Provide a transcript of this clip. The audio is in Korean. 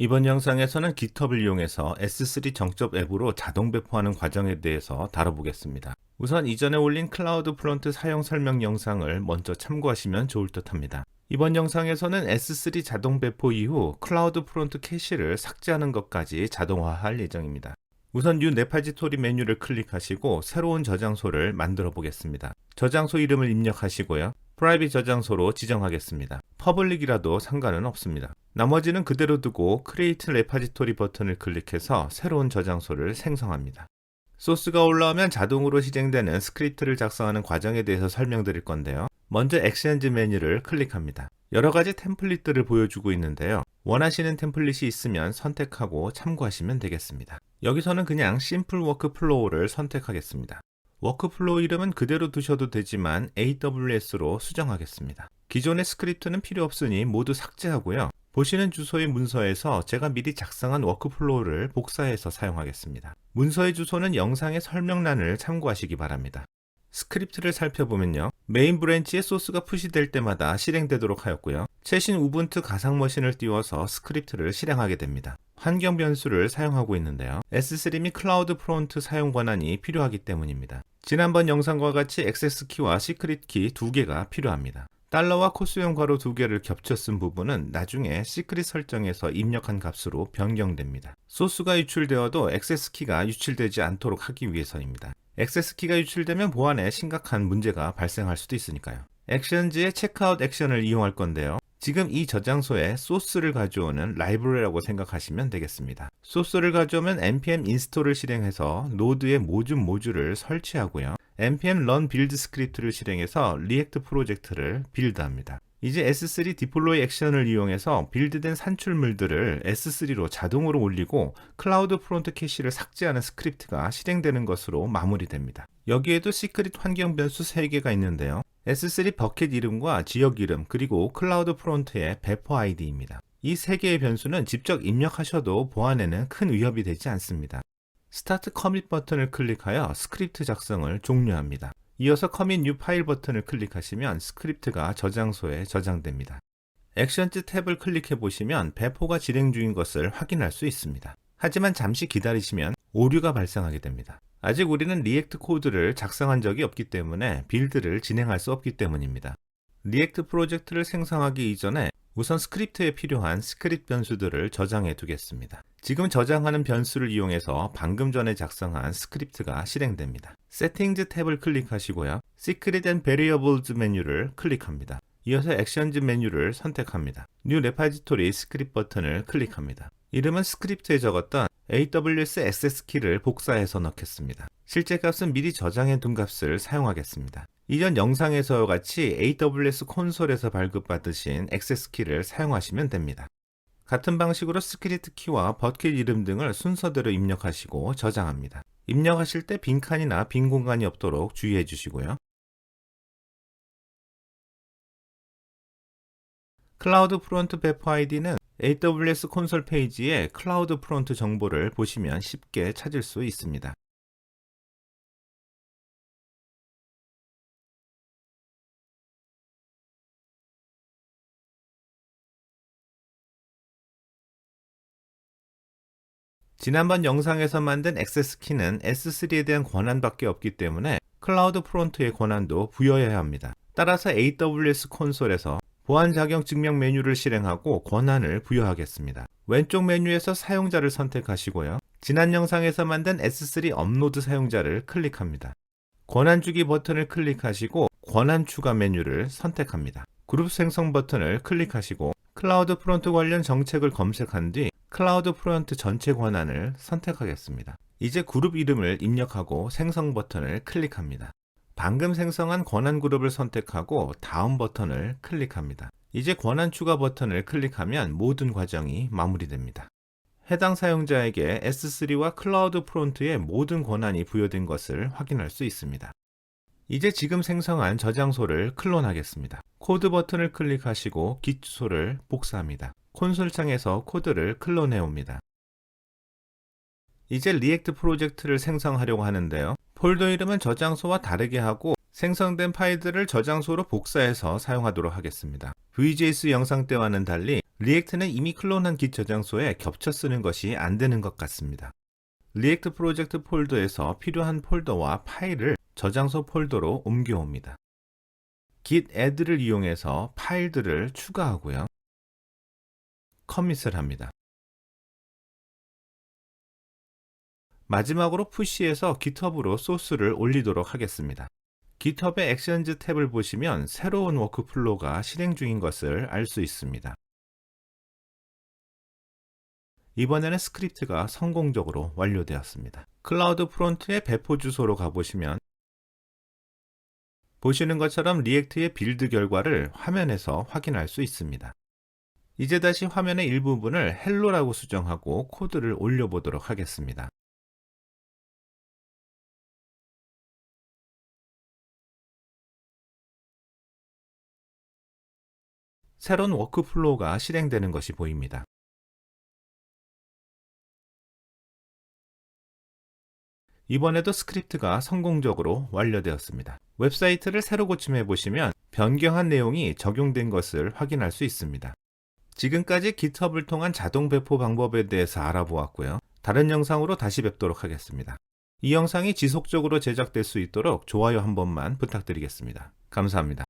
이번 영상에서는 GitHub을 이용해서 S3 정접 앱으로 자동 배포하는 과정에 대해서 다뤄보겠습니다. 우선 이전에 올린 클라우드 프론트 사용 설명 영상을 먼저 참고하시면 좋을 듯 합니다. 이번 영상에서는 S3 자동 배포 이후 클라우드 프론트 캐시를 삭제하는 것까지 자동화할 예정입니다. 우선 뉴 레파지토리 메뉴를 클릭하시고 새로운 저장소를 만들어 보겠습니다. 저장소 이름을 입력하시고요. 프라이빗 저장소로 지정하겠습니다. 퍼블릭이라도 상관은 없습니다. 나머지는 그대로 두고 크리에이트 레파지토리 버튼을 클릭해서 새로운 저장소를 생성합니다. 소스가 올라오면 자동으로 실행되는 스크립트를 작성하는 과정에 대해서 설명드릴 건데요. 먼저 액션즈 메뉴를 클릭합니다. 여러 가지 템플릿들을 보여주고 있는데요. 원하시는 템플릿이 있으면 선택하고 참고하시면 되겠습니다. 여기서는 그냥 심플 워크 플로우를 선택하겠습니다. 워크플로우 이름은 그대로 두셔도 되지만 AWS로 수정하겠습니다. 기존의 스크립트는 필요 없으니 모두 삭제하고요. 보시는 주소의 문서에서 제가 미리 작성한 워크플로우를 복사해서 사용하겠습니다. 문서의 주소는 영상의 설명란을 참고하시기 바랍니다. 스크립트를 살펴보면요. 메인 브랜치에 소스가 푸시될 때마다 실행되도록 하였고요. 최신 우분투 가상 머신을 띄워서 스크립트를 실행하게 됩니다. 환경 변수를 사용하고 있는데요. S3 및 클라우드 프론트 사용 권한이 필요하기 때문입니다. 지난번 영상과 같이 액세스 키와 시크릿 키 두 개가 필요합니다. 달러와 코수형 괄호 두 개를 겹쳐 쓴 부분은 나중에 시크릿 설정에서 입력한 값으로 변경됩니다. 소스가 유출되어도 액세스 키가 유출되지 않도록 하기 위해서입니다. 액세스 키가 유출되면 보안에 심각한 문제가 발생할 수도 있으니까요. 액션즈의 체크아웃 액션을 이용할 건데요. 지금 이 저장소에 소스를 가져오는 라이브러리라고 생각하시면 되겠습니다. 소스를 가져오면 npm 인스톨을 실행해서 노드의 모듈 모듈을 설치하고요. npm run build 스크립트를 실행해서 리액트 프로젝트를 빌드합니다. 이제 S3 디플로이 액션을 이용해서 빌드된 산출물들을 S3로 자동으로 올리고 클라우드 프론트 캐시를 삭제하는 스크립트가 실행되는 것으로 마무리됩니다. 여기에도 시크릿 환경 변수 3개가 있는데요. S3 버켓 이름과 지역 이름 그리고 클라우드 프론트의 배포 아이디입니다. 이 세 개의 변수는 직접 입력하셔도 보안에는 큰 위협이 되지 않습니다. 스타트 커밋 버튼을 클릭하여 스크립트 작성을 종료합니다. 이어서 커밋 뉴 파일 버튼을 클릭하시면 스크립트가 저장소에 저장됩니다. 액션즈 탭을 클릭해 보시면 배포가 진행 중인 것을 확인할 수 있습니다. 하지만 잠시 기다리시면 오류가 발생하게 됩니다. 아직 우리는 리액트 코드를 작성한 적이 없기 때문에 빌드를 진행할 수 없기 때문입니다. 리액트 프로젝트를 생성하기 이전에 우선 스크립트에 필요한 스크립트 변수들을 저장해 두겠습니다. 지금 저장하는 변수를 이용해서 방금 전에 작성한 스크립트가 실행됩니다. 세팅즈 탭을 클릭하시고요. Secret and Variables 메뉴를 클릭합니다. 이어서 액션즈 메뉴를 선택합니다. New Repository 스크립트 버튼을 클릭합니다. 이름은 스크립트에 적었던 AWS 액세스 키를 복사해서 넣겠습니다. 실제 값은 미리 저장해 둔 값을 사용하겠습니다. 이전 영상에서와 같이 AWS 콘솔에서 발급받으신 액세스 키를 사용하시면 됩니다. 같은 방식으로 스크립트 키와 버킷 이름 등을 순서대로 입력하시고 저장합니다. 입력하실 때 빈칸이나 빈 공간이 없도록 주의해 주시고요. 클라우드 프론트 배포 아이디는 AWS 콘솔 페이지에 클라우드 프론트 정보를 보시면 쉽게 찾을 수 있습니다. 지난번 영상에서 만든 액세스 키는 S3에 대한 권한밖에 없기 때문에 클라우드 프론트의 권한도 부여해야 합니다. 따라서 AWS 콘솔에서 보안 자격 증명 메뉴를 실행하고 권한을 부여하겠습니다. 왼쪽 메뉴에서 사용자를 선택하시고요. 지난 영상에서 만든 S3 업로드 사용자를 클릭합니다. 권한 주기 버튼을 클릭하시고 권한 추가 메뉴를 선택합니다. 그룹 생성 버튼을 클릭하시고 클라우드 프론트 관련 정책을 검색한 뒤 클라우드 프론트 전체 권한을 선택하겠습니다. 이제 그룹 이름을 입력하고 생성 버튼을 클릭합니다. 방금 생성한 권한 그룹을 선택하고 다음 버튼을 클릭합니다. 이제 권한 추가 버튼을 클릭하면 모든 과정이 마무리됩니다. 해당 사용자에게 S3와 클라우드 프론트의 모든 권한이 부여된 것을 확인할 수 있습니다. 이제 지금 생성한 저장소를 클론하겠습니다. 코드 버튼을 클릭하시고 주소를 복사합니다. 콘솔 창에서 코드를 클론해 옵니다. 이제 리액트 프로젝트를 생성하려고 하는데요. 폴더 이름은 저장소와 다르게 하고 생성된 파일들을 저장소로 복사해서 사용하도록 하겠습니다. VJS 영상 때와는 달리 리액트는 이미 클론한 깃 저장소에 겹쳐 쓰는 것이 안 되는 것 같습니다. 리액트 프로젝트 폴더에서 필요한 폴더와 파일을 저장소 폴더로 옮겨옵니다. git add를 이용해서 파일들을 추가하고요. 커밋을 합니다. 마지막으로 푸시해서 GitHub으로 소스를 올리도록 하겠습니다. GitHub의 액션즈 탭을 보시면 새로운 워크플로우가 실행 중인 것을 알 수 있습니다. 이번에는 스크립트가 성공적으로 완료되었습니다. 클라우드 프론트의 배포 주소로 가보시면 보시는 것처럼 리액트의 빌드 결과를 화면에서 확인할 수 있습니다. 이제 다시 화면의 일부분을 헬로라고 수정하고 코드를 올려보도록 하겠습니다. 새로운 워크플로우가 실행되는 것이 보입니다. 이번에도 스크립트가 성공적으로 완료되었습니다. 웹사이트를 새로 고침해 보시면 변경한 내용이 적용된 것을 확인할 수 있습니다. 지금까지 GitHub을 통한 자동 배포 방법에 대해서 알아보았고요. 다른 영상으로 다시 뵙도록 하겠습니다. 이 영상이 지속적으로 제작될 수 있도록 좋아요 한 번만 부탁드리겠습니다. 감사합니다.